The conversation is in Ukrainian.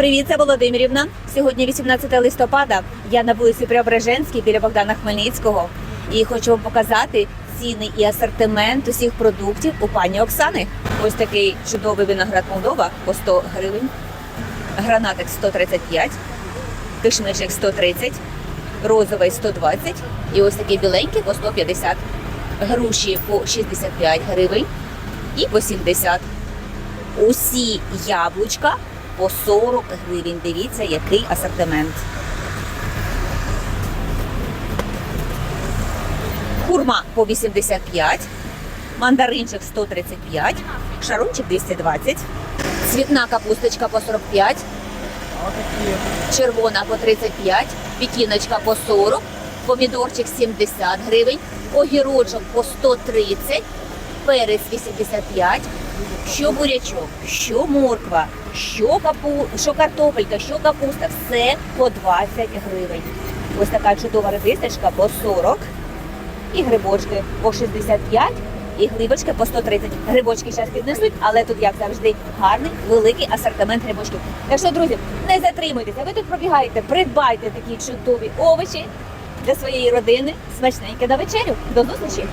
Привіт, це Володимирівна. Сьогодні 18 листопада. Я на вулиці Преображенській біля Богдана Хмельницького. І хочу вам показати ціни і асортимент усіх продуктів у пані Оксани. Ось такий чудовий виноград Молдова по 100 гривень, гранатик 135, кишмичик 130, розовий 120 і ось такий біленький по 150. Груші по 65 гривень і по 70. Усі яблучка по 40 гривень. Дивіться, який асортимент. Курма по 85, мандаринчик 135, шарунчик 220, цвітна капусточка по 45, червона по 35, пікіночка по 40, помідорчик 70 гривень, огірочок по 130, перець 85, що бурячок, що морква, що капу, що картопелька, що капуста, все по 20 гривень. Ось така чудова редисочка по 40 і грибочки по 65 і грибочки по 130. Грибочки зараз піднесуть, але тут, як завжди, гарний великий асортимент грибочків. Так що, друзі, не затримуйтеся. Ви тут пробігаєте, придбайте такі чудові овочі для своєї родини. Смачненьке на вечерю. До зустрічі!